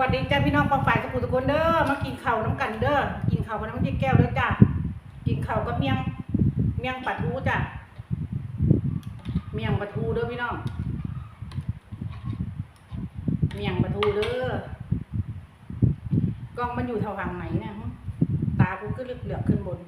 วัสดีจ้าพี่น้องปองฝ่ายสกุลทุกคนเด้อมากินข้าวน้ำกันเด้อกินข้าวกับน้ำพริกแก้วเด้อจ้ากินข้าวกับเมียงเมียงปลาทูจ้าเมียงปลาทูเด้อพี่น้องเมียงปลาทูเด้อกล้องมันอยู่แถวหางไหนเนี่ยหึตากูขึ้นเหลือกขึ้นบน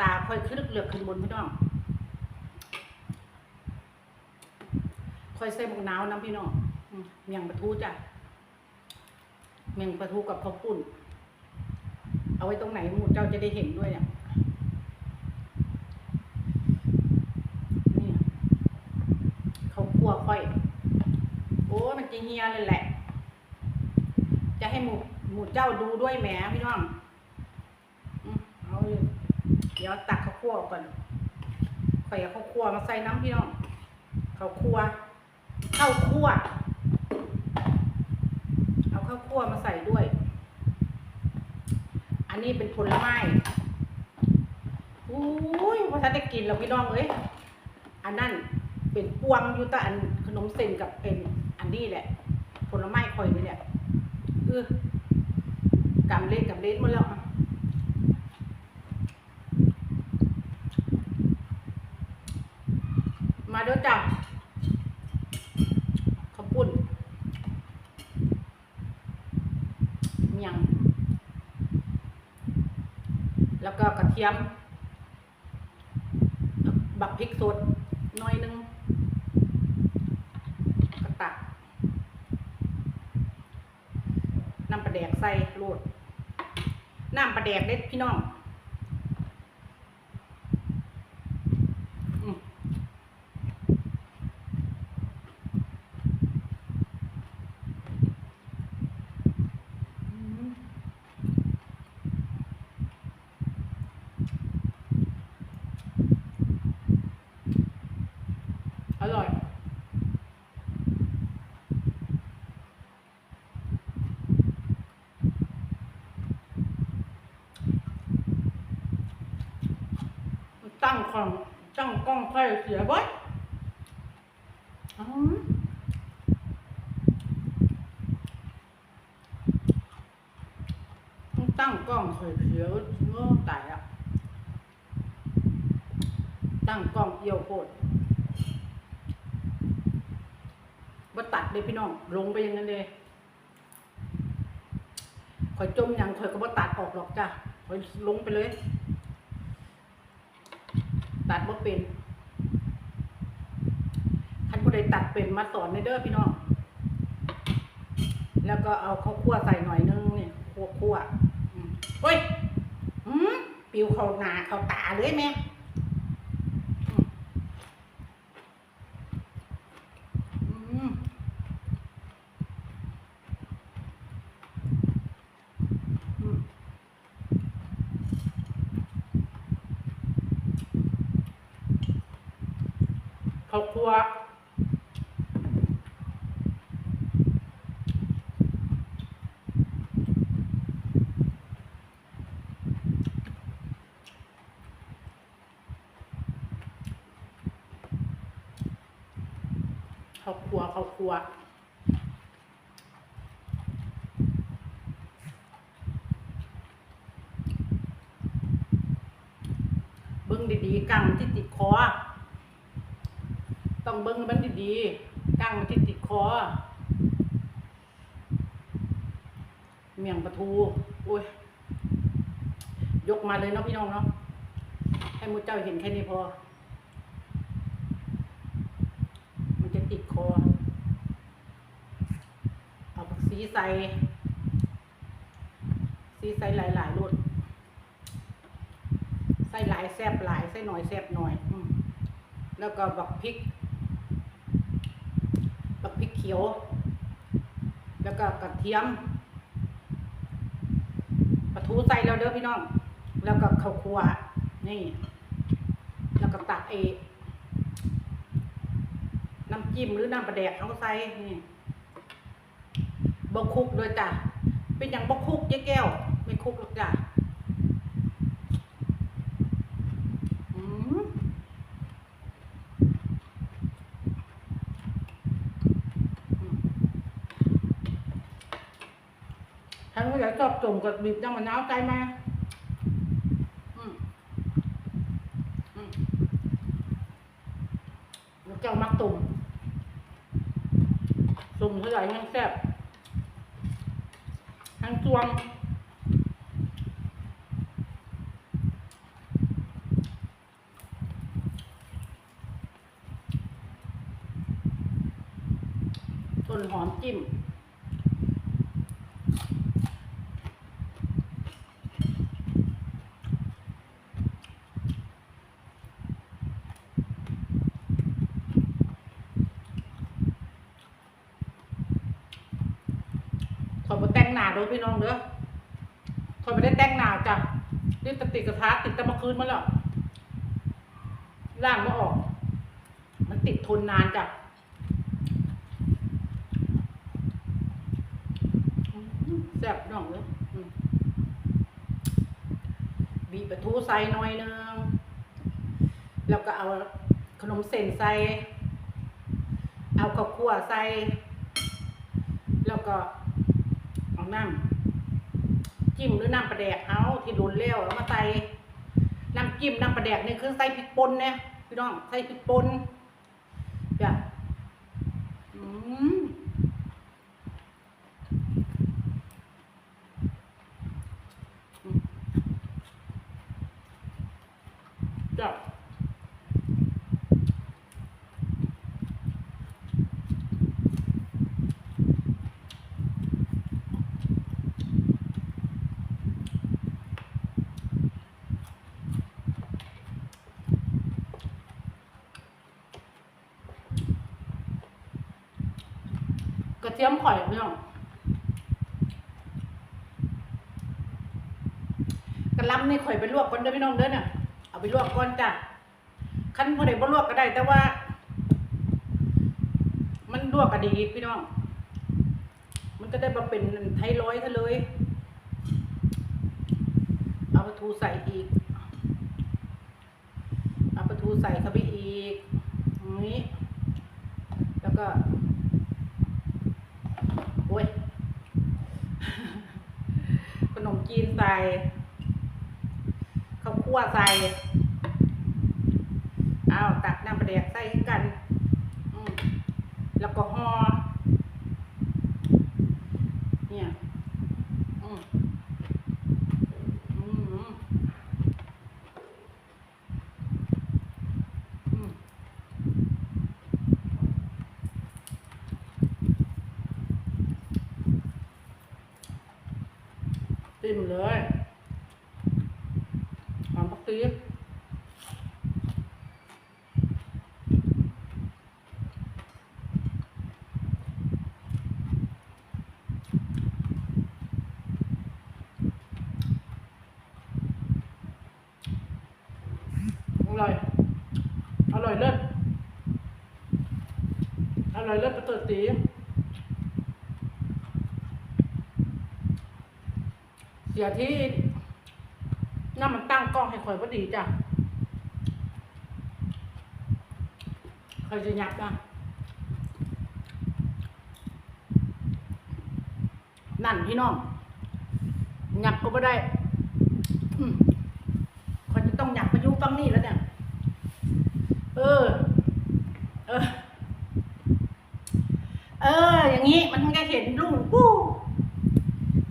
ตาค่อยขึ้นเหลือกขึ้นบนพี่น้องค่อยใส่หมวกหนาวน้ำพี่น้องเมียงปลาทูจ้ะ เมงปลาทูกับข้าวปุ้น เอาไว้ตรงไหนหมูเจ้าจะได้เห็นด้วยเนี่ยนี่เขาคั่วค่อย โอ้มันจะเฮียเลยแหละ จะให้หมูหมูเจ้าดูด้วยแหมพี่น้องเอาเลยเดี๋ยวตักข้าวคั่วก่อนข่อยเอาข้าวคั่วมาใส่น้ำพี่น้องข้าวคั่วข้าวคั่ว ข้าวคั่วมาใส่ด้วย อันนี้เป็นผลไม้อุ้ยพอท่านได้กินแล้วพี่น้องเอ้ย อันนั้นเป็นพวงอยูแตะอันขนมเส้นกับเป็นอันนี้แหละ ผลไม้ข่อยนี่แหละเออกำเล็ดกำเล็ดหมดแล้วมาด้วยจ้ะข้าวปุ้นเมียง แล้วก็กระเทียม บักพริกสดน้อยหนึงกระตักน้ำปลาแดกใส่โรดน้ำปลาแดกเด็ดพี่น้องอืมอืมอร่อย ตั้งของตั้งกล้องค่อยเสียบ่อยอืมตั้งกล้องค่อยเสียโง่ตายอะตั้งกล้องเอี่ยวโคตรบ่ตัดเลยพี่น้องลงไปอย่างนั้นเลยข่อยจมอย่างข่อยก็บ่ตัดออกหรอกจ้ะข่อยลงไปเลย ตัดบ่เป็นท่านผู้ใดตัดเป็นมาสอนในเด้อพี่น้อง แล้วก็เอาข้าวคั่วใส่หน่อยนึงเนี่ยคั่วคั่วเฮ้ย อืมปิวเข้าหนาเข้าตาเลยแม่อืมอืมอืม ข้าวคั่วข้าวคั่วข้าวคั่วเบิ้งดีๆกังที่ติดคอ ต้อง เบิ้งมันดีๆกั้งมันที่ติดคอ เมี่ยงปลาทูอุ้ย ยกมาเลยเนาะพี่น้องเนาะ ให้มูเจ้าเห็นแค่นี้พอ มันจะติดคอ เอาผักซีใส่ซีใส่หลายๆรสใส่หลายแซบหลายใส่หน่อยแซบหน่อยอแล้วก็บักพริก บักพริกเขียว แล้วก็กระเทียมปลาทูใส่แล้วเด้อพี่น้อง แล้วก็ข้าวคั่วนี่ แล้วก็ตักเอน้ำจิ้มหรือน้ำปลาแดกเขาใส่นี่บกคุกด้วยจ้ะเป็นอย่างบกคุกเย้แก้ว ไม่คุกหรอกจ้ะอืม อ ฉันก็อยากชอบจุ่มกับบีบน้ำมะนาวใจมาอืมอืมแล้วเจ้ามักตุ่มตุ่มเท่าไหร่ยังแซ่บทั้งจวงต้นหอมจิ้ม ขอยมาแต่งหน้าโดยพี่น้องเด้อ ขอยไม่ได้แต่งหน้าจ้ะนี่ตติดกระทะติดตะมาคืนมาแล้วล่างไม่ออก มันติดทนนานจ้ะแซ่บน้องเลยบีบปลาทูใส่หน่อยนึง แล้วก็เอาขนมเส้นใส่ เอาข้าวคั่วใส่ แล้วก็เอาน้ำ จิ้มหรือน้ำปลาแดกเอาที่โดนเลี้ยวแล้วมาใส่น้ำจิ้มน้ำปลาแดกนี่คือใส่พริกป่นเนี่ยพี่น้องใส่พริกป่นจ้ะอืม เทียมข่อยพี่น้องกระลำนี่ข่อยไปลวกก่อนเด้อพี่น้องเด้อเนี่ยเอาไปลวกก่อนจ้ะคันพอได้บ่ลวกก็ได้ แต่ว่า มันลวกก็ดีพี่น้อง มันก็ได้มาเป็นไทยร้อยซะเลย เอาปลาทูใส่อีก bye. อร่อยเลิศประเสริฐสีเสียที่น้ามันตั้งกล้องให้คอยพอดีจ้ะใครจะยับอะนั่นพี่น้องหยับก็ไม่ได้คอยจะต้องหยับมายุ่ฟังนี่แล้วเนี่ย เอออ เออ อย่าง นี้ มันถึงจะเห็นรุ่งปู้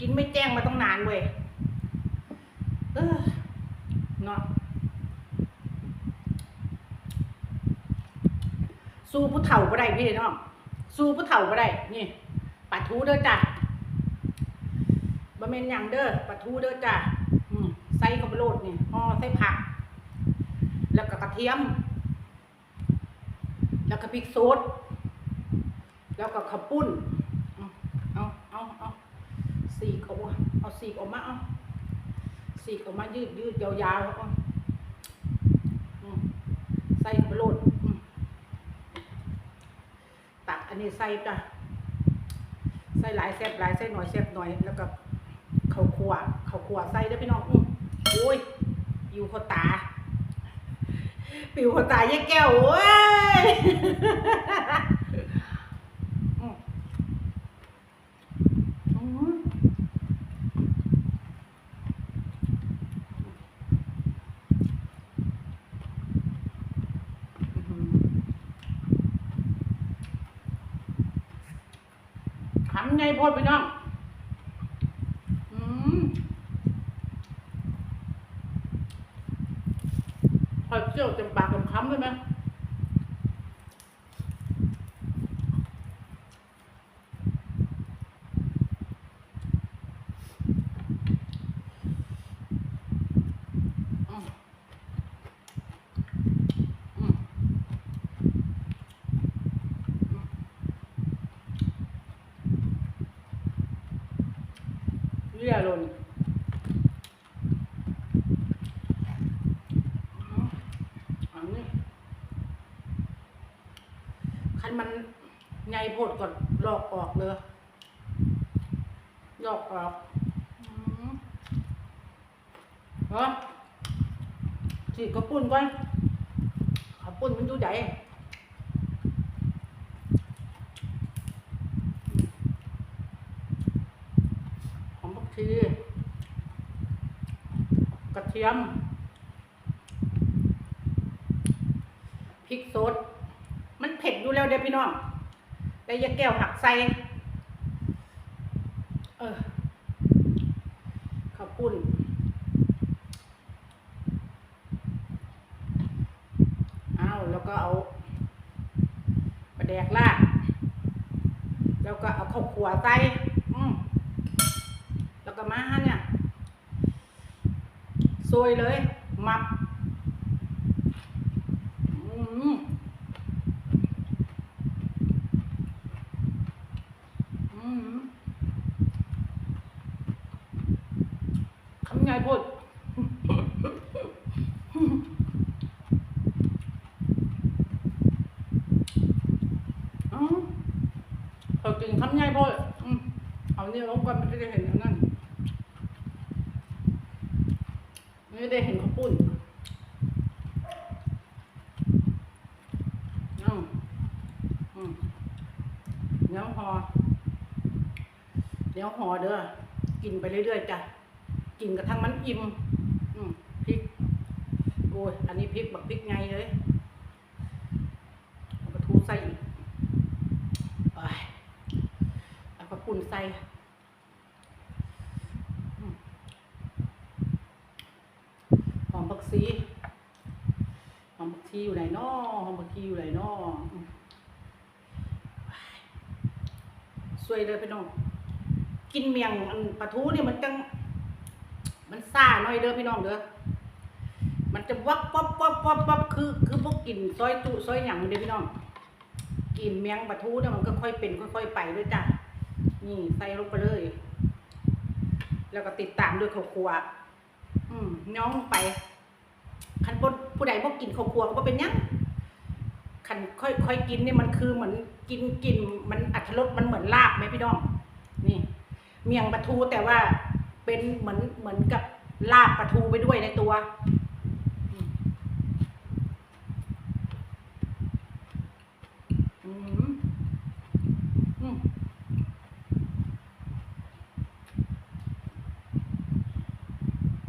กินไม่แจ้งมาต้องนานเว้ยเออเนาะสู้ผู้เฒ่าก็ได้พี่น้องสู้ผู้เฒ่าก็ได้นี่ปลาทูเด้อจ้ะบะเมนยังเด้อปลาทูเด้อจ้ะอืมใส่ข้าวโพดนี่ห่อใส่ผัก แล้วก็กระเทียม แล้วก็พริกสด แล้วก็ข้าปุ้น เอาเอาเอาเอาสีกเอาเอาสีกออกมาเอาสีกออกมายืดยืดยาวๆเอาใส่ข้าวโพดตักอันนี้ใส่จ้ะใส่หลายแซ่บหลายใส่หน่อยแซ่บหน่อย แล้วก็ข้าวคั่วข้าวคั่วใส่เด้พี่น้องอืมโอ้ยอยู่ขตาปิวหัวตายยายแก้วเว้ยอืมอืมำไงพ่อพี่น้อง อืมพอเจียวเต็มปากเต็มคำเลยไหมอืมอืม ลนอันนี้คันมันใหญ่โพดก่อนลอกออกเลยลอกออกเหรอฉีกกระปุ่นก่อนกระปุ่นมันดูใหญ่หอมผักชีกระเทียมพริกสด มันเผ็ดอยู่แล้วเด้พี่น้องแต่ยาแก้วหักใส่เออข้าวปุ้นเอาแล้วก็เอาปลาแดกลาดแล้วก็เอาข้าวขัวใส่อืมแล้วก็มาเนี่ย ซวยเลยหมับ อืมอืมคำไงพูด อืมเขากินคำไงพูดอืมเอาเนี่ยลงก่อนมันจะได้เห็นอันนั้น ไม่ได้เห็นข้าวปุ้นอืมอืมเดี๋ยวหอเดี๋ยวหอเด้อ กินไปเรื่อยๆจ้ะ กินกระทั่งมันอิ่มอืมพริก โอ้ย อันนี้พริกแบักพริกไงเลยเอากระทูใส่อีกไปเอากระปุ่นใส่อืมหอ มบักซีหอมบักชีอยู่ไหนน้อหอมบักชีอยู่ไหนน้อสวยเลยพี่น้อง กินเมียงปลาทูเนี่ยมันจัง มันซ่าหน่อยเด้อพี่น้องเด้อ มันจะวับวับวับวับวับคือ คือพวกกินซอยจุซอยหยังเด้อพี่น้อง กินเมียงปลาทูเนี่ยมันก็ค่อยเป็นค่อยๆไปด้วยจ้ะ นี่ใส่ลงไปเลย แล้วก็ติดตามด้วยข้าวคั่วอืมน้องไป คันผู้ผู้ใดบ่กินข้าวคั่วก็บ่เป็นหยังคันค่อยค่อยกินเนี่ยมันคือเหมือนกินกินมันอัตรสมันเหมือนลาบไหมพี่น้องนี่ เมียงปลาทูแต่ว่าเป็นเหมือนเหมือนกับลาบปลาทูไปด้วยในตัวอืมอืมอืม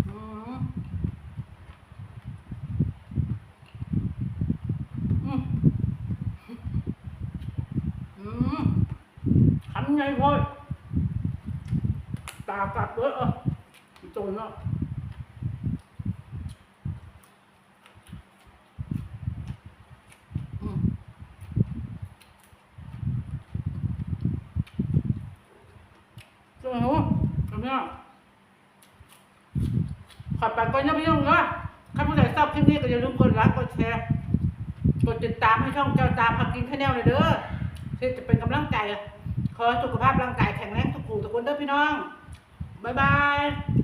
อืม อืมอืมทำไงพ่อยตากลับเลยเออโจนเนาะอืมโจนหัวทำเนี่ย อไปก่อนนะพี่น้องนะใครผู้ใดชอบคลิปนี้ก็อย่าลืมกดไลค์กดแชร์กดติดตามให้ช่องเจ้าตาพักกินแค่แนวเลยเด้อที่จะเป็นกำลังใจขอสุขภาพร่างกายแข็งแรงทุกคู่ทุกคนเด้อพี่น้องบ๊ายบาย